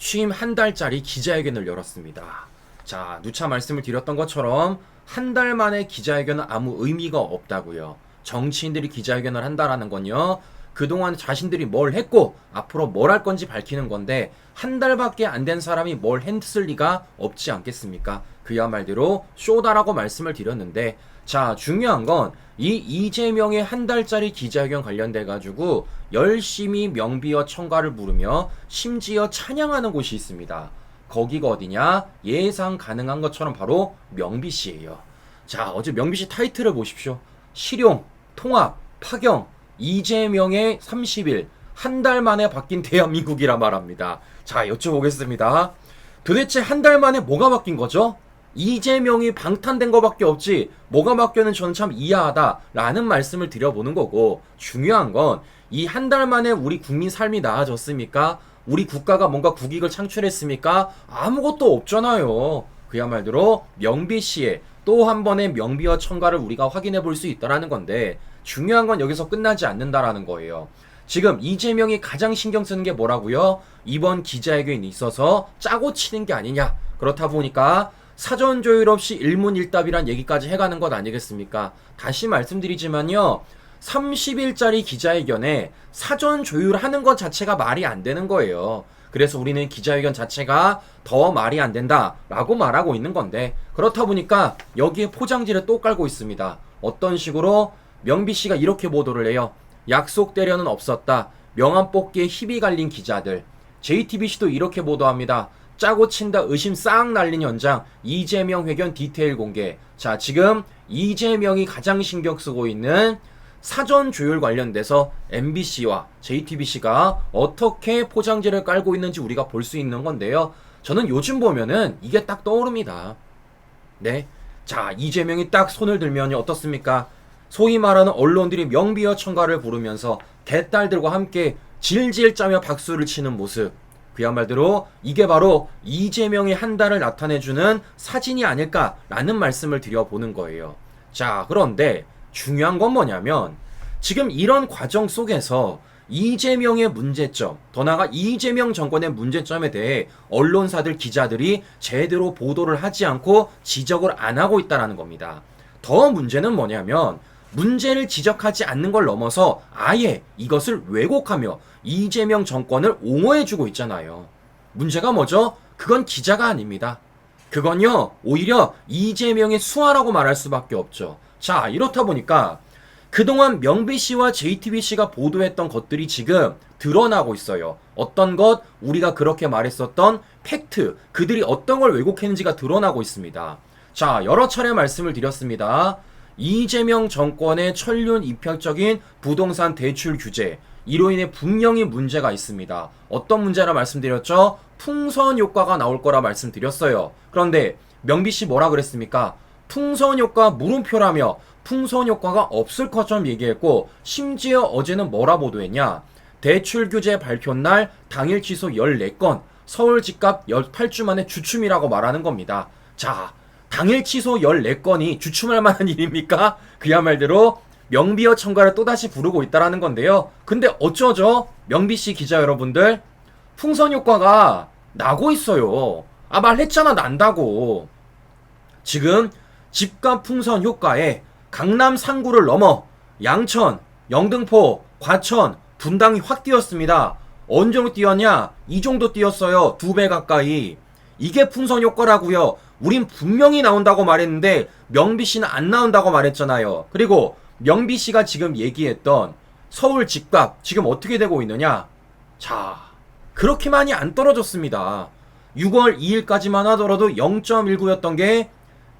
취임 한 달짜리 기자회견을 열었습니다. 자, 누차 말씀을 드렸던 것처럼 한 달 만에 기자회견은 아무 의미가 없다고요. 정치인들이 기자회견을 한다라는 건요. 그동안 자신들이 뭘 했고 앞으로 뭘 할 건지 밝히는 건데 한 달밖에 안 된 사람이 뭘 했을 리가 없지 않겠습니까? 그야말로 쇼다라고 말씀을 드렸는데 자 중요한 건 이 이재명의 한 달짜리 기자회견 관련돼 가지고 열심히 명비와 청가를 부르며 심지어 찬양하는 곳이 있습니다. 거기가 어디냐? 예상 가능한 것처럼 바로 명비씨예요. 자 어제 명비씨 타이틀을 보십시오. 실용, 통합, 파경, 이재명의 30일 한 달 만에 바뀐 대한민국이라 말합니다. 자 여쭤보겠습니다. 도대체 한 달 만에 뭐가 바뀐 거죠? 이재명이 방탄된 거밖에 없지 뭐가 바뀌었는 저는 참 이해하다라는 말씀을 드려보는 거고 중요한 건 이 한 달 만에 우리 국민 삶이 나아졌습니까? 우리 국가가 뭔가 국익을 창출했습니까? 아무것도 없잖아요. 그야말로 명비 씨의 또 한 번의 명비와 청가를 우리가 확인해 볼 수 있다라는 건데 중요한 건 여기서 끝나지 않는다라는 거예요. 지금 이재명이 가장 신경 쓰는 게 뭐라고요? 이번 기자회견에 있어서 짜고 치는 게 아니냐. 그렇다 보니까 사전 조율 없이 일문일답이란 얘기까지 해가는 것 아니겠습니까? 다시 말씀드리지만요. 30일짜리 기자회견에 사전 조율하는 것 자체가 말이 안 되는 거예요. 그래서 우리는 기자회견 자체가 더 말이 안 된다라고 말하고 있는 건데 그렇다 보니까 여기에 포장지를 또 깔고 있습니다. 어떤 식으로 명비 씨가 이렇게 보도를 해요. 약속대련은 없었다. 명함 뽑기에 힘이 갈린 기자들. JTBC도 이렇게 보도합니다. 짜고 친다 의심 싹 날린 현장 이재명 회견 디테일 공개. 자, 지금 이재명이 가장 신경 쓰고 있는 사전 조율 관련돼서 MBC와 JTBC가 어떻게 포장지를 깔고 있는지 우리가 볼 수 있는 건데요. 저는 요즘 보면은 이게 딱 떠오릅니다. 네. 자, 이재명이 딱 손을 들면 어떻습니까? 소위 말하는 언론들이 명비와 청가를 부르면서 개딸들과 함께 질질 짜며 박수를 치는 모습. 그야말로 이게 바로 이재명의 한 달을 나타내주는 사진이 아닐까라는 말씀을 드려보는 거예요. 자, 그런데 중요한 건 뭐냐면 지금 이런 과정 속에서 이재명의 문제점, 더 나아가 이재명 정권의 문제점에 대해 언론사들, 기자들이 제대로 보도를 하지 않고 지적을 안 하고 있다는 겁니다. 더 문제는 뭐냐면 문제를 지적하지 않는 걸 넘어서 아예 이것을 왜곡하며 이재명 정권을 옹호해주고 있잖아요. 문제가 뭐죠? 그건 기자가 아닙니다. 그건요, 오히려 이재명의 수화라고 말할 수밖에 없죠. 자, 이렇다 보니까 그동안 명비 씨와 JTBC가 보도했던 것들이 지금 드러나고 있어요. 어떤 것, 우리가 그렇게 말했었던 팩트, 그들이 어떤 걸 왜곡했는지가 드러나고 있습니다. 자, 여러 차례 말씀을 드렸습니다. 이재명 정권의 천륜 입혁적인 부동산 대출 규제, 이로 인해 분명히 문제가 있습니다. 어떤 문제라 말씀드렸죠? 풍선 효과가 나올 거라 말씀드렸어요. 그런데 명비 씨 뭐라 그랬습니까? 풍선 효과 물음표라며 풍선 효과가 없을 것처럼 얘기했고 심지어 어제는 뭐라 보도했냐? 대출 규제 발표 날 당일 취소 14건, 서울 집값 18주 만에 주춤이라고 말하는 겁니다. 자, 당일 취소 14건이 주춤할 만한 일입니까? 그야말로 명비어 청가를 또다시 부르고 있다라는 건데요. 근데 어쩌죠? 명비 씨 기자 여러분들, 풍선 효과가 나고 있어요. 아, 말했잖아, 난다고. 지금 집값 풍선 효과에 강남 상구를 넘어 양천, 영등포, 과천, 분당이 확 뛰었습니다. 어느 정도 뛰었냐? 이 정도 뛰었어요. 두 배 가까이. 이게 풍선 효과라고요. 우린 분명히 나온다고 말했는데 명비 씨는 안 나온다고 말했잖아요. 그리고 명비 씨가 지금 얘기했던 서울 집값 지금 어떻게 되고 있느냐? 자, 그렇게 많이 안 떨어졌습니다. 6월 2일까지만 하더라도 0.19였던 게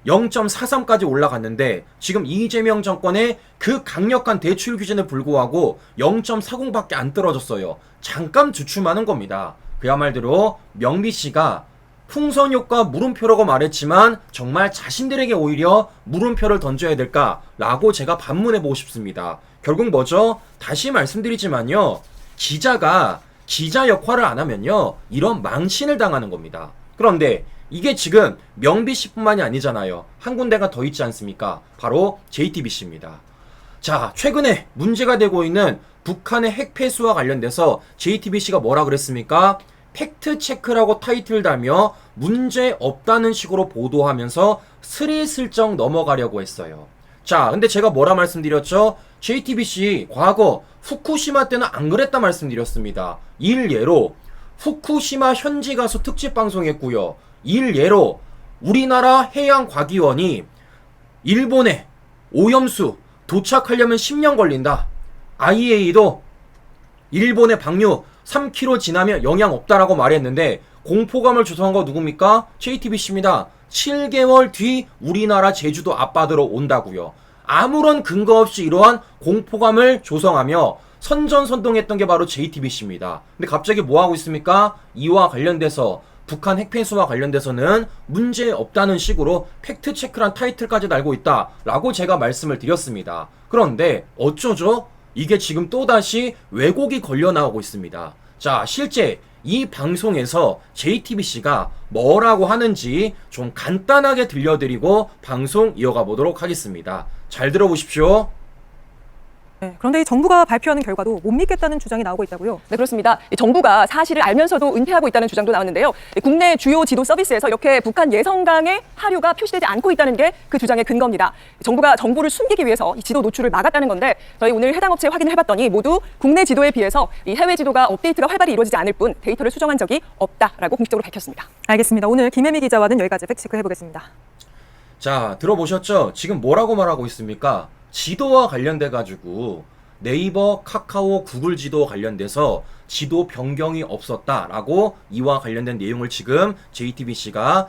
0.43까지 올라갔는데 지금 이재명 정권의 그 강력한 대출 규제는 불구하고 0.40밖에 안 떨어졌어요. 잠깐 주춤하는 겁니다. 그야말로 명비 씨가 풍선 효과 물음표라고 말했지만 정말 자신들에게 오히려 물음표를 던져야 될까라고 제가 반문해 보고 싶습니다. 결국 뭐죠? 다시 말씀드리지만요. 기자가 기자 역할을 안 하면요. 이런 망신을 당하는 겁니다. 그런데 이게 지금 명비 씨뿐만이 아니잖아요. 한 군데가 더 있지 않습니까? 바로 JTBC입니다. 자, 최근에 문제가 되고 있는 북한의 핵 폐수와 관련돼서 JTBC가 뭐라 그랬습니까? 팩트 체크라고 타이틀 달며 문제 없다는 식으로 보도하면서 스리슬쩍 넘어가려고 했어요. 자, 근데 제가 뭐라 말씀드렸죠? JTBC 과거 후쿠시마 때는 안 그랬다 말씀드렸습니다. 일예로 후쿠시마 현지 가서 특집 방송했고요. 일예로 우리나라 해양과기원이 일본에 오염수 도착하려면 10년 걸린다. IAEA도 일본의 방류 3km 지나면 영향 없다라고 말했는데 공포감을 조성한 거 누굽니까? JTBC입니다. 7개월 뒤 우리나라 제주도 앞바다로 온다고요. 아무런 근거 없이 이러한 공포감을 조성하며 선전선동했던 게 바로 JTBC입니다. 근데 갑자기 뭐 하고 있습니까? 이와 관련돼서 북한 핵폐수와 관련돼서는 문제 없다는 식으로 팩트 체크란 타이틀까지 달고 있다라고 제가 말씀을 드렸습니다. 그런데 어쩌죠? 이게 지금 또다시 왜곡이 걸려 나오고 있습니다. 자, 실제 이 방송에서 JTBC가 뭐라고 하는지 좀 간단하게 들려드리고 방송 이어가 보도록 하겠습니다. 잘 들어보십시오. 네, 그런데 이 정부가 발표하는 결과도 못 믿겠다는 주장이 나오고 있다고요. 네, 그렇습니다. 이 정부가 사실을 알면서도 은폐하고 있다는 주장도 나왔는데요. 이 국내 주요 지도 서비스에서 이렇게 북한 예성강의 하류가 표시되지 않고 있다는 게 그 주장의 근거입니다. 정부가 정보를 숨기기 위해서 이 지도 노출을 막았다는 건데 저희 오늘 해당 업체 확인을 해봤더니 모두 국내 지도에 비해서 이 해외 지도가 업데이트가 활발히 이루어지지 않을 뿐 데이터를 수정한 적이 없다라고 공식적으로 밝혔습니다. 알겠습니다. 오늘 김혜미 기자와는 여기까지 팩트체크 해보겠습니다. 자, 들어보셨죠? 지금 뭐라고 말하고 있습니까? 지도와 관련돼 가지고 네이버, 카카오, 구글 지도 관련돼서 지도 변경이 없었다라고 이와 관련된 내용을 지금 JTBC가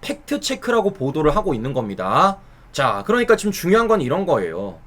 팩트 체크라고 보도를 하고 있는 겁니다. 자, 그러니까 지금 중요한 건 이런 거예요.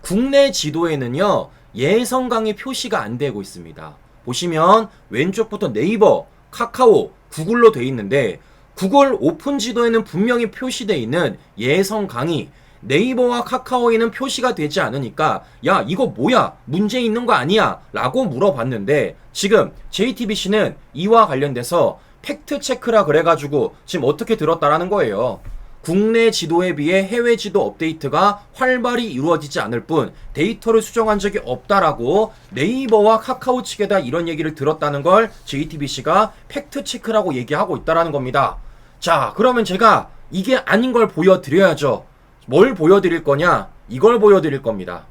국내 지도에는요, 예성강이 표시가 안 되고 있습니다. 보시면 왼쪽부터 네이버, 카카오, 구글로 돼 있는데 구글 오픈 지도에는 분명히 표시되어 있는 예성강이 네이버와 카카오에는 표시가 되지 않으니까 야 이거 뭐야 문제 있는 거 아니야 라고 물어봤는데 지금 JTBC는 이와 관련돼서 팩트 체크라 그래가지고 지금 어떻게 들었다라는 거예요 국내 지도에 비해 해외 지도 업데이트가 활발히 이루어지지 않을 뿐 데이터를 수정한 적이 없다라고 네이버와 카카오 측에다 이런 얘기를 들었다는 걸 JTBC가 팩트 체크라고 얘기하고 있다라는 겁니다. 자, 그러면 제가 이게 아닌 걸 보여드려야죠. 뭘 보여드릴 거냐? 이걸 보여드릴 겁니다.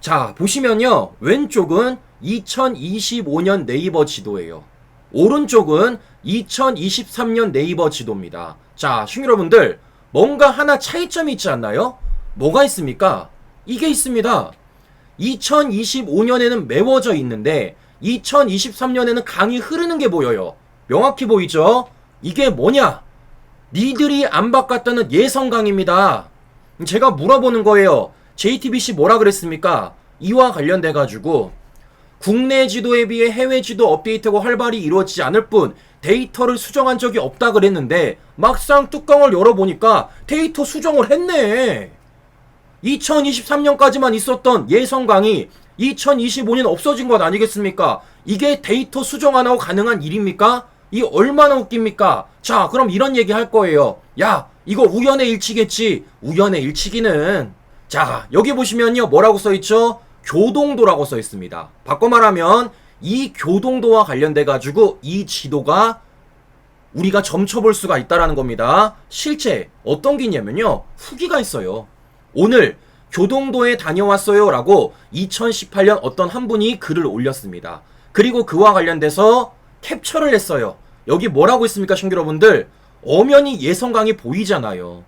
자, 보시면요. 왼쪽은 2025년 네이버 지도예요. 오른쪽은 2023년 네이버 지도입니다. 자, 신 여러분들, 뭔가 하나 차이점이 있지 않나요? 뭐가 있습니까? 이게 있습니다. 2025년에는 메워져 있는데 2023년에는 강이 흐르는 게 보여요. 명확히 보이죠? 이게 뭐냐? 니들이 안 바꿨다는 예성강입니다. 제가 물어보는 거예요. JTBC 뭐라 그랬습니까? 이와 관련돼 가지고 국내 지도에 비해 해외 지도 업데이트가 활발히 이루어지지 않을 뿐 데이터를 수정한 적이 없다 그랬는데 막상 뚜껑을 열어보니까 데이터 수정을 했네. 2023년까지만 있었던 예성강이 2025년 없어진 것 아니겠습니까? 이게 데이터 수정 안 하고 가능한 일입니까? 이 얼마나 웃깁니까? 자, 그럼 이런 얘기 할 거예요. 야, 이거 우연의 일치겠지. 우연의 일치기는. 자, 여기 보시면요. 뭐라고 써 있죠? 교동도라고 써 있습니다. 바꿔 말하면 이 교동도와 관련돼 가지고 이 지도가 우리가 점쳐볼 수가 있다라는 겁니다. 실제 어떤 게냐면요. 후기가 있어요. 오늘 교동도에 다녀왔어요 라고 2018년 어떤 한 분이 글을 올렸습니다. 그리고 그와 관련돼서 캡처를 했어요. 여기 뭐라고 있습니까, 신규 여러분들? 엄연히 예성강이 보이잖아요.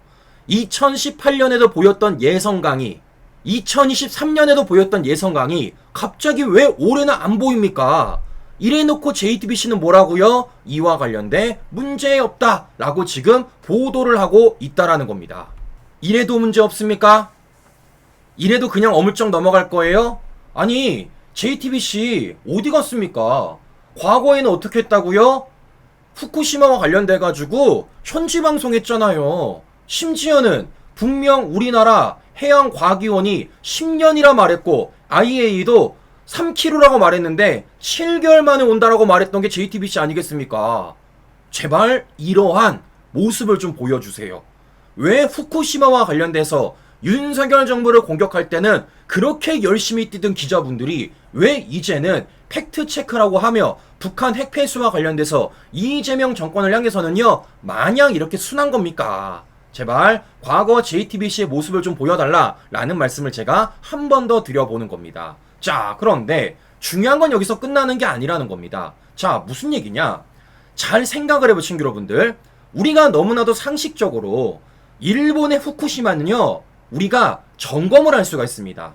2018년에도 보였던 예성강이 2023년에도 보였던 예성강이 갑자기 왜 올해는 안 보입니까? 이래놓고 JTBC는 뭐라고요? 이와 관련돼 문제 없다 라고 지금 보도를 하고 있다라는 겁니다. 이래도 문제 없습니까? 이래도 그냥 어물쩍 넘어갈 거예요? 아니 JTBC 어디 갔습니까? 과거에는 어떻게 했다고요? 후쿠시마와 관련돼 가지고 현지 방송했잖아요. 심지어는 분명 우리나라 해양과기원이 10년이라 말했고 IAEA도 3km라고 말했는데 7개월 만에 온다라고 말했던 게 JTBC 아니겠습니까? 제발 이러한 모습을 좀 보여주세요. 왜 후쿠시마와 관련돼서 윤석열 정부를 공격할 때는 그렇게 열심히 뛰던 기자분들이 왜 이제는 팩트 체크라고 하며 북한 핵 폐수와 관련돼서 이재명 정권을 향해서는요, 마냥 이렇게 순한 겁니까? 제발 과거 JTBC의 모습을 좀 보여달라라는 말씀을 제가 한 번 더 드려보는 겁니다. 자, 그런데 중요한 건 여기서 끝나는 게 아니라는 겁니다. 자, 무슨 얘기냐? 잘 생각을 해보 친구 여러분들. 우리가 너무나도 상식적으로 일본의 후쿠시마는요, 우리가 점검을 할 수가 있습니다.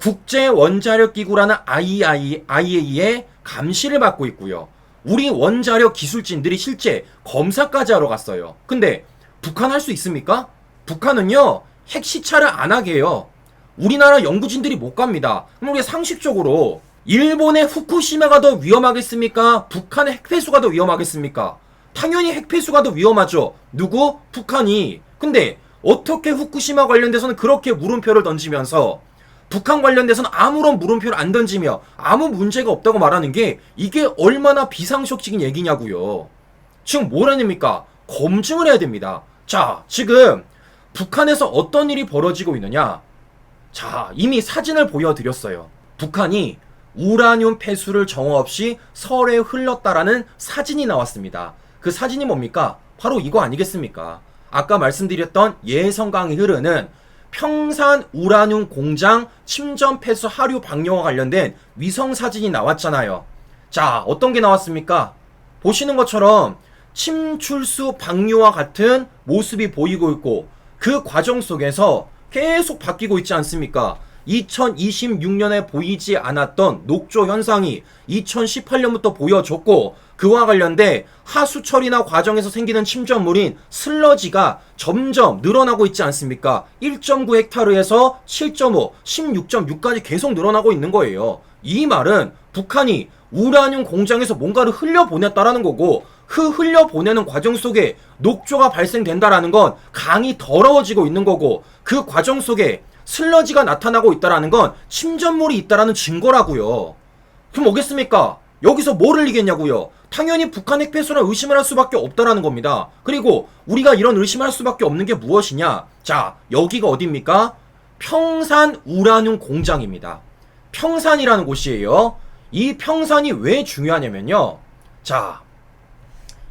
국제 원자력 기구라는 IAEA, IAEA의 감시를 받고 있고요. 우리 원자력 기술진들이 실제 검사까지 하러 갔어요. 근데 북한 할 수 있습니까? 북한은요, 핵 시찰을 안 하게 해요. 우리나라 연구진들이 못 갑니다. 그럼 우리가 상식적으로 일본의 후쿠시마가 더 위험하겠습니까? 북한의 핵폐수가 더 위험하겠습니까? 당연히 핵폐수가 더 위험하죠. 누구? 북한이. 근데 어떻게 후쿠시마 관련돼서는 그렇게 물음표를 던지면서 북한 관련돼서는 아무런 물음표를 안 던지며 아무 문제가 없다고 말하는 게 이게 얼마나 비상식적인 얘기냐고요. 지금 뭐라닙니까? 검증을 해야 됩니다. 자, 지금 북한에서 어떤 일이 벌어지고 있느냐? 자, 이미 사진을 보여드렸어요. 북한이 우라늄 폐수를 정화 없이 설에 흘렀다라는 사진이 나왔습니다. 그 사진이 뭡니까? 바로 이거 아니겠습니까? 아까 말씀드렸던 예성강이 흐르는 평산 우라늄 공장 침전 폐수 하류 방류와 관련된 위성 사진이 나왔잖아요. 자, 어떤 게 나왔습니까? 보시는 것처럼 침출수 방류와 같은 모습이 보이고 있고 그 과정 속에서 계속 바뀌고 있지 않습니까? 2026년에 보이지 않았던 녹조 현상이 2018년부터 보여줬고 그와 관련돼 하수 처리나 과정에서 생기는 침전물인 슬러지가 점점 늘어나고 있지 않습니까? 1.9 헥타르에서 7.5, 16.6까지 계속 늘어나고 있는 거예요. 이 말은 북한이 우라늄 공장에서 뭔가를 흘려보냈다라는 거고 그 흘려보내는 과정 속에 녹조가 발생된다라는 건 강이 더러워지고 있는 거고 그 과정 속에 슬러지가 나타나고 있다라는 건 침전물이 있다라는 증거라고요. 그럼 뭐겠습니까? 여기서 뭘 흘리겠냐고요? 당연히 북한 핵폐수라 의심을 할 수밖에 없다라는 겁니다. 그리고 우리가 이런 의심을 할 수밖에 없는 게 무엇이냐? 자, 여기가 어디입니까? 평산 우라늄 공장입니다. 평산이라는 곳이에요. 이 평산이 왜 중요하냐면요. 자,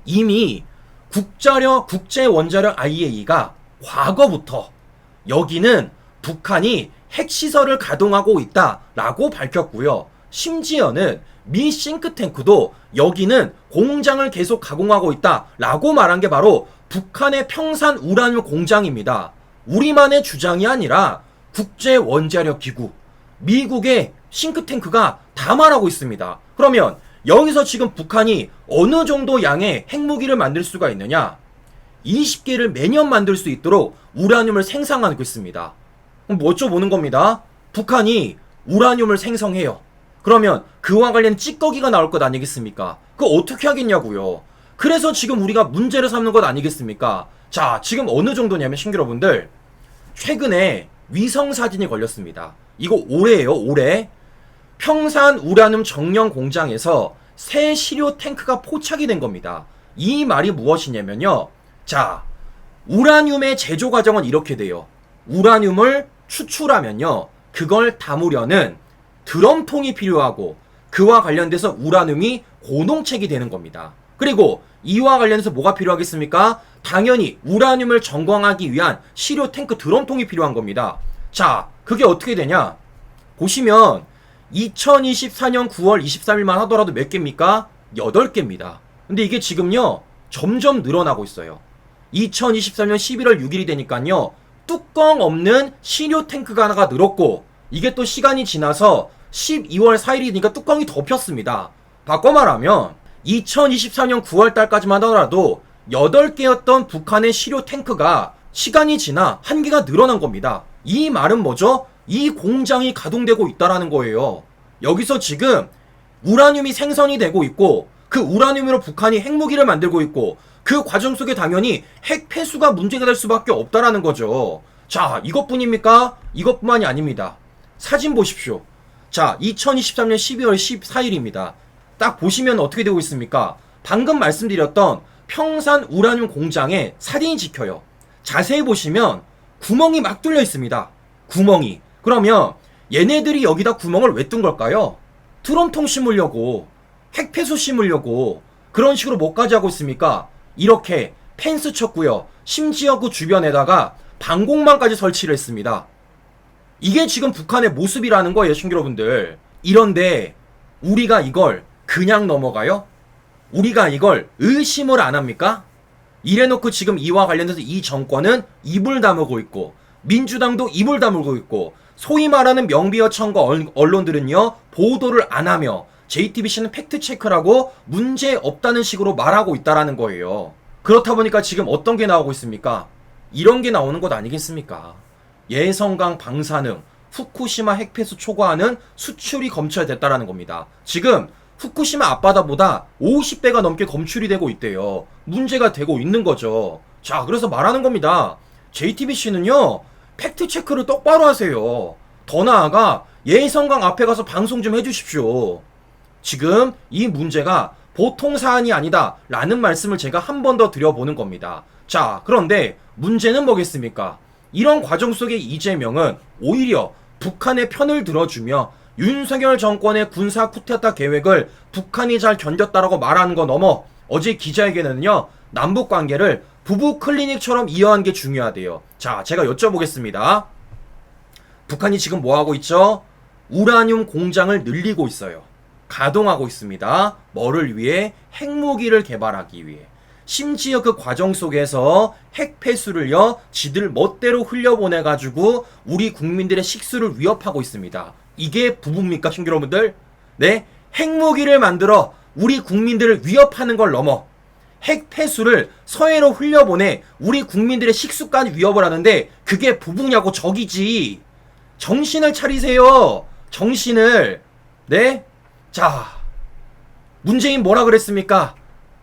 이미 국자력 국제 원자력 IAEA가 과거부터 여기는 북한이 핵시설을 가동하고 있다라고 밝혔고요. 심지어는 미 싱크탱크도 여기는 공장을 계속 가공하고 있다라고 말한 게 바로 북한의 평산 우라늄 공장입니다. 우리만의 주장이 아니라 국제 원자력 기구, 미국의 싱크탱크가 다 말하고 있습니다. 그러면 여기서 지금 북한이 어느 정도 양의 핵무기를 만들 수가 있느냐? 20개를 매년 만들 수 있도록 우라늄을 생산하고 있습니다. 뭐 어쩌보는 겁니다. 북한이 우라늄을 생성해요. 그러면 그와 관련 찌꺼기가 나올 것 아니겠습니까? 그거 어떻게 하겠냐고요. 그래서 지금 우리가 문제를 삼는 것 아니겠습니까? 자, 지금 어느 정도냐면 신규 여러분들 최근에 위성 사진이 걸렸습니다. 이거 올해예요, 올해. 평산 우라늄 정령 공장에서 새 시료 탱크가 포착이 된 겁니다. 이 말이 무엇이냐면요. 자, 우라늄의 제조 과정은 이렇게 돼요. 우라늄을 추출하면요. 그걸 담으려는 드럼통이 필요하고 그와 관련돼서 우라늄이 고농책이 되는 겁니다. 그리고 이와 관련해서 뭐가 필요하겠습니까? 당연히 우라늄을 전광하기 위한 시료 탱크 드럼통이 필요한 겁니다. 자, 그게 어떻게 되냐? 보시면 2024년 9월 23일만 하더라도 몇 개입니까? 8개입니다. 근데 이게 지금요, 점점 늘어나고 있어요. 2023년 11월 6일이 되니까요, 뚜껑 없는 시료 탱크가 하나가 늘었고, 이게 또 시간이 지나서 12월 4일이니까 뚜껑이 덮였습니다. 바꿔 말하면, 2024년 9월 달까지만 하더라도 8개였던 북한의 시료 탱크가 시간이 지나 한 개가 늘어난 겁니다. 이 말은 뭐죠? 이 공장이 가동되고 있다라는 거예요. 여기서 지금 우라늄이 생성이 되고 있고 그 우라늄으로 북한이 핵무기를 만들고 있고 그 과정 속에 당연히 핵 폐수가 문제가 될 수밖에 없다라는 거죠. 자, 이것뿐입니까? 이것뿐만이 아닙니다. 사진 보십시오. 자, 2023년 12월 14일입니다. 딱 보시면 어떻게 되고 있습니까? 방금 말씀드렸던 평산 우라늄 공장에 사진이 찍혀요. 자세히 보시면 구멍이 막 뚫려 있습니다. 구멍이. 그러면 얘네들이 여기다 구멍을 왜뜬 걸까요? 드럼통 심으려고. 핵폐소 심으려고 그런 식으로 뭐까지 하고 있습니까? 이렇게 펜스 쳤고요. 심지어 그 주변에다가 방공망까지 설치를 했습니다. 이게 지금 북한의 모습이라는 거예요, 신기여러분들. 이런데 우리가 이걸 그냥 넘어가요? 우리가 이걸 의심을 안 합니까? 이래놓고 지금 이와 관련해서 이 정권은 입을 다물고 있고 민주당도 입을 다물고 있고 소위 말하는 명비어천과 언- 언론들은요 보도를 안 하며 JTBC는 팩트 체크라고 문제 없다는 식으로 말하고 있다라는 거예요. 그렇다 보니까 지금 어떤 게 나오고 있습니까? 이런 게 나오는 것 아니겠습니까? 예성강 방사능, 후쿠시마 핵폐수 초과하는 수출이 검출됐다라는 겁니다. 지금 후쿠시마 앞바다보다 50배가 넘게 검출이 되고 있대요. 문제가 되고 있는 거죠. 자, 그래서 말하는 겁니다. JTBC는요, 팩트 체크를 똑바로 하세요. 더 나아가 예성강 앞에 가서 방송 좀 해주십시오. 지금 이 문제가 보통 사안이 아니다. 라는 말씀을 제가 한 번 더 드려보는 겁니다. 자, 그런데 문제는 뭐겠습니까? 이런 과정 속에 이재명은 오히려 북한의 편을 들어주며 윤석열 정권의 군사 쿠데타 계획을 북한이 잘 견뎠다라고 말하는 거 넘어 어제 기자회견에는요 남북 관계를 부부 클리닉처럼 이어한 게 중요하대요. 자, 제가 여쭤보겠습니다. 북한이 지금 뭐 하고 있죠? 우라늄 공장을 늘리고 있어요. 가동하고 있습니다. 뭐를 위해? 핵무기를 개발하기 위해. 심지어 그 과정 속에서 핵 폐수를요, 지들 멋대로 흘려보내가지고 우리 국민들의 식수를 위협하고 있습니다. 이게 부부입니까, 신규 여러분들? 네? 핵무기를 만들어 우리 국민들을 위협하는 걸 넘어 핵 폐수를 서해로 흘려보내 우리 국민들의 식수까지 위협을 하는데 그게 부부냐고 적이지. 정신을 차리세요. 정신을. 네? 자, 문재인 뭐라 그랬습니까?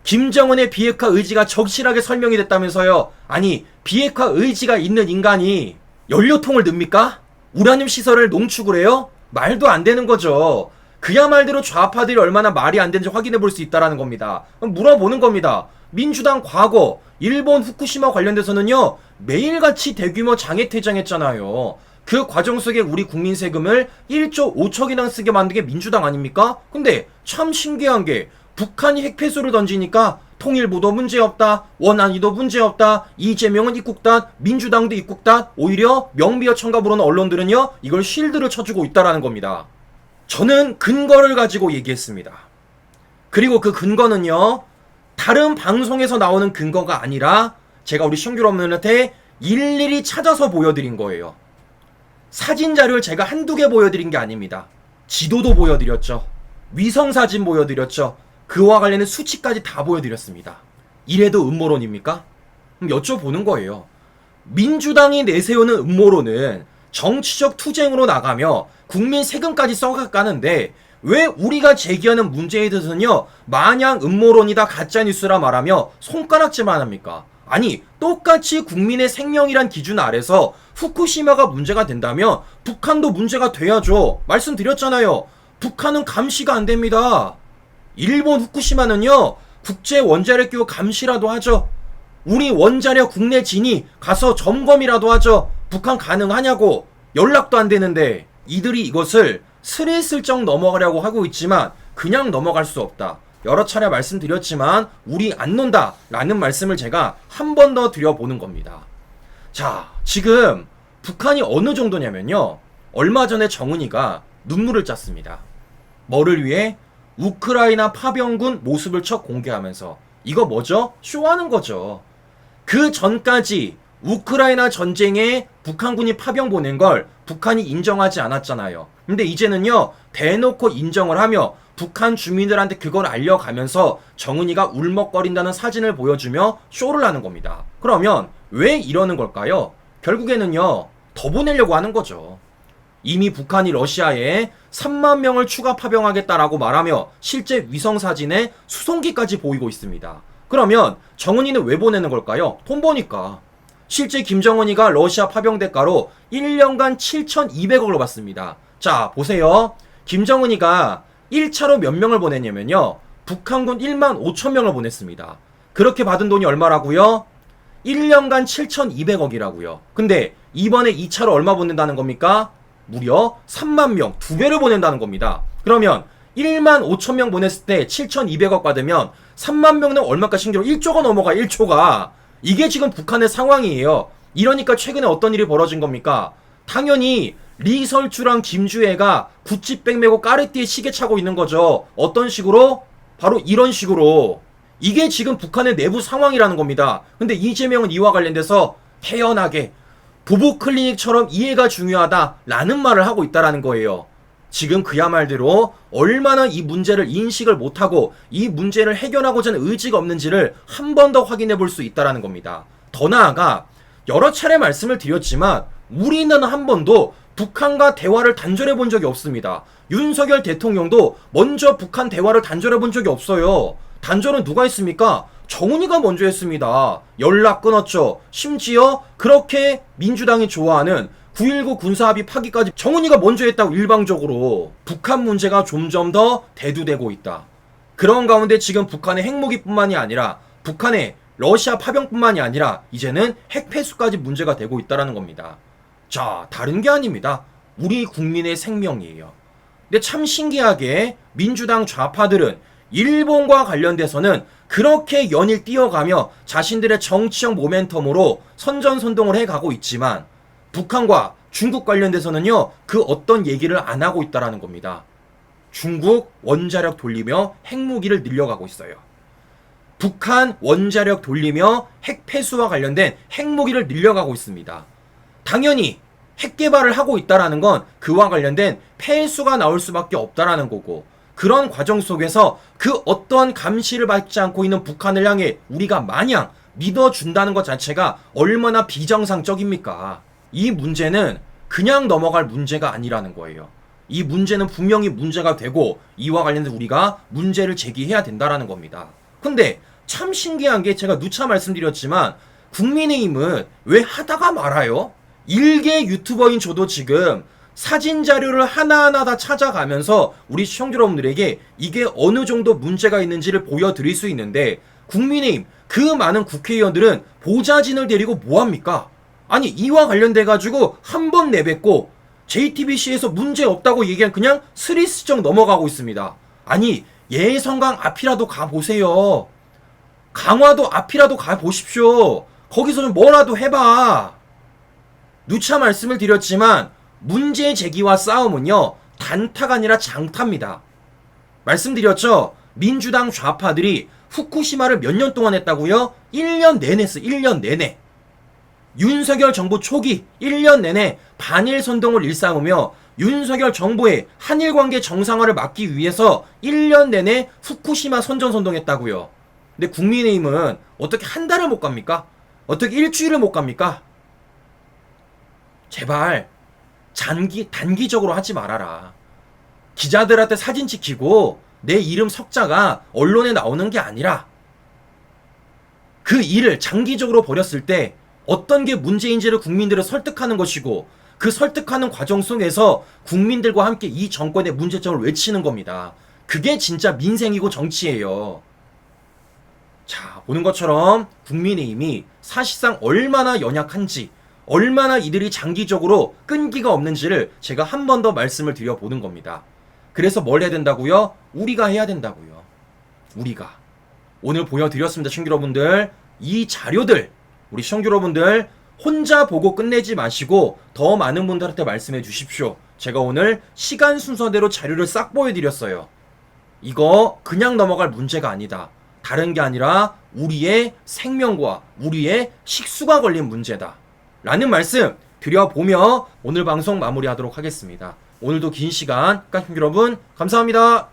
김정은의 비핵화 의지가 적실하게 설명이 됐다면서요. 아니, 비핵화 의지가 있는 인간이 연료통을 듭니까? 우라늄 시설을 농축을 해요? 말도 안 되는 거죠. 그야말대로 좌파들이 얼마나 말이 안 되는지 확인해 볼 수 있다라는 겁니다. 물어보는 겁니다. 민주당 과거 일본 후쿠시마 관련돼서는요 매일같이 대규모 장애 퇴장했잖아요. 그 과정 속에 우리 국민 세금을 1조 5천이나 쓰게 만든 게 민주당 아닙니까? 근데 참 신기한 게 북한이 핵폐수를 던지니까 통일부도 문제없다, 원안이도 문제없다, 이재명은 입국단, 민주당도 입국단, 오히려 명비어천가 부르는 언론들은요 이걸 쉴드를 쳐주고 있다라는 겁니다. 저는 근거를 가지고 얘기했습니다. 그리고 그 근거는요, 다른 방송에서 나오는 근거가 아니라 제가 우리 신규 여러분한테 일일이 찾아서 보여드린 거예요. 사진 자료를 제가 한두 개 보여드린 게 아닙니다. 지도도 보여드렸죠. 위성 사진 보여드렸죠. 그와 관련된 수치까지 다 보여드렸습니다. 이래도 음모론입니까? 그럼 여쭤보는 거예요. 민주당이 내세우는 음모론은 정치적 투쟁으로 나가며 국민 세금까지 써가는데 왜 우리가 제기하는 문제에 대해서는요 마냥 음모론이다 가짜뉴스라 말하며 손가락질만 합니까? 아니 똑같이 국민의 생명이란 기준 아래서 후쿠시마가 문제가 된다면 북한도 문제가 돼야죠 말씀드렸잖아요 북한은 감시가 안 됩니다 일본 후쿠시마는요 국제 원자력 기구 감시라도 하죠 우리 원자력 국내 진이 가서 점검이라도 하죠. 북한 가능하냐고 연락도 안 되는데 이들이 이것을 스레슬쩍 넘어가려고 하고 있지만 그냥 넘어갈 수 없다. 여러 차례 말씀드렸지만 우리 안 논다 라는 말씀을 제가 한 번 더 드려보는 겁니다. 자, 지금 북한이 어느 정도냐면요. 얼마 전에 정은이가 눈물을 짰습니다. 뭐를 위해? 우크라이나 파병군 모습을 첫 공개하면서 이거 뭐죠? 쇼하는 거죠. 그 전까지 우크라이나 전쟁에 북한군이 파병 보낸 걸 북한이 인정하지 않았잖아요. 근데 이제는요, 대놓고 인정을 하며 북한 주민들한테 그걸 알려가면서 정은이가 울먹거린다는 사진을 보여주며 쇼를 하는 겁니다. 그러면 왜 이러는 걸까요? 결국에는요, 더 보내려고 하는 거죠. 이미 북한이 러시아에 3만 명을 추가 파병하겠다라고 말하며 실제 위성 사진에 수송기까지 보이고 있습니다. 그러면 정은이는 왜 보내는 걸까요? 돈 버니까. 실제 김정은이가 러시아 파병 대가로 1년간 7,200억을 받습니다. 자, 보세요. 김정은이가 1차로 몇 명을 보냈냐면요. 북한군 1만 5천 명을 보냈습니다. 그렇게 받은 돈이 얼마라고요? 1년간 7,200억이라고요. 근데 이번에 2차로 얼마 보낸다는 겁니까? 무려 3만 명, 두 배를 보낸다는 겁니다. 그러면 1만 5천 명 보냈을 때 7,200억 받으면 3만 명은 얼마까 신기로 1조가 넘어가 1조가 이게 지금 북한의 상황이에요. 이러니까 최근에 어떤 일이 벌어진 겁니까? 당연히 리설주랑 김주애가 구찌백 메고 까르띠에 시계 차고 있는 거죠. 어떤 식으로? 바로 이런 식으로. 이게 지금 북한의 내부 상황이라는 겁니다. 근데 이재명은 이와 관련돼서 태연하게 부부 클리닉처럼 이해가 중요하다라는 말을 하고 있다라는 거예요. 지금 그야 말대로 얼마나 이 문제를 인식을 못하고 이 문제를 해결하고자 하는 의지가 없는지를 한 번 더 확인해 볼 수 있다라는 겁니다. 더 나아가 여러 차례 말씀을 드렸지만 우리는 한 번도 북한과 대화를 단절해 본 적이 없습니다. 윤석열 대통령도 먼저 북한 대화를 단절해 본 적이 없어요. 단절은 누가 했습니까? 정훈이가 먼저 했습니다. 연락 끊었죠. 심지어 그렇게 민주당이 좋아하는 9.19 군사합의 파기까지 정훈이가 먼저 했다고 일방적으로 북한 문제가 점점 더 대두되고 있다. 그런 가운데 지금 북한의 핵무기뿐만이 아니라 북한의 러시아 파병뿐만이 아니라 이제는 핵폐수까지 문제가 되고 있다라는 겁니다. 자, 다른 게 아닙니다. 우리 국민의 생명이에요. 근데 참 신기하게 민주당 좌파들은 일본과 관련돼서는 그렇게 연일 뛰어가며 자신들의 정치적 모멘텀으로 선전선동을 해가고 있지만 북한과 중국 관련돼서는요 그 어떤 얘기를 안 하고 있다라는 겁니다. 중국 원자력 돌리며 핵무기를 늘려가고 있어요. 북한 원자력 돌리며 핵 폐수와 관련된 핵무기를 늘려가고 있습니다. 당연히 핵 개발을 하고 있다라는 건 그와 관련된 폐수가 나올 수밖에 없다라는 거고 그런 과정 속에서 그 어떠한 감시를 받지 않고 있는 북한을 향해 우리가 마냥 믿어준다는 것 자체가 얼마나 비정상적입니까? 이 문제는 그냥 넘어갈 문제가 아니라는 거예요. 이 문제는 분명히 문제가 되고 이와 관련해서 우리가 문제를 제기해야 된다라는 겁니다. 근데 참 신기한 게 제가 누차 말씀드렸지만 국민의힘은 왜 하다가 말아요? 일개 유튜버인 저도 지금 사진 자료를 하나하나 다 찾아가면서 우리 시청자 여러분들에게 이게 어느 정도 문제가 있는지를 보여드릴 수 있는데 국민의힘 그 많은 국회의원들은 보좌진을 데리고 뭐합니까? 아니 이와 관련돼 가지고 한 번 내뱉고 JTBC에서 문제 없다고 얘기한 그냥 스리스쩍 넘어가고 있습니다. 아니 예성강 앞이라도 가 보세요. 강화도 앞이라도 가 보십시오. 거기서 좀 뭐라도 해봐. 누차 말씀을 드렸지만 문제 제기와 싸움은요 단타가 아니라 장타입니다. 말씀드렸죠. 민주당 좌파들이 후쿠시마를 몇 년 동안 했다고요? 1년 내내 했어. 1년 내내. 윤석열 정부 초기 1년 내내 반일 선동을 일삼으며 윤석열 정부의 한일 관계 정상화를 막기 위해서 1년 내내 후쿠시마 선전 선동했다고요. 근데 국민의힘은 어떻게 한 달을 못 갑니까? 어떻게 일주일을 못 갑니까? 제발 단기 단기적으로 하지 말아라. 기자들한테 사진 찍히고 내 이름 석자가 언론에 나오는 게 아니라 그 일을 장기적으로 벌였을 때 어떤 게 문제인지를 국민들을 설득하는 것이고 그 설득하는 과정 속에서 국민들과 함께 이 정권의 문제점을 외치는 겁니다. 그게 진짜 민생이고 정치예요. 자, 보는 것처럼 국민의힘이 사실상 얼마나 연약한지, 얼마나 이들이 장기적으로 끈기가 없는지를 제가 한 번 더 말씀을 드려보는 겁니다. 그래서 뭘 해야 된다고요? 우리가 해야 된다고요. 우리가. 오늘 보여드렸습니다, 시청자 여러분들. 이 자료들, 우리 시청자 여러분들 혼자 보고 끝내지 마시고 더 많은 분들한테 말씀해 주십시오. 제가 오늘 시간 순서대로 자료를 싹 보여드렸어요. 이거 그냥 넘어갈 문제가 아니다. 다른 게 아니라 우리의 생명과 우리의 식수가 걸린 문제다. 라는 말씀 드려보며 오늘 방송 마무리하도록 하겠습니다. 오늘도 긴 시간, 깐총 여러분, 감사합니다.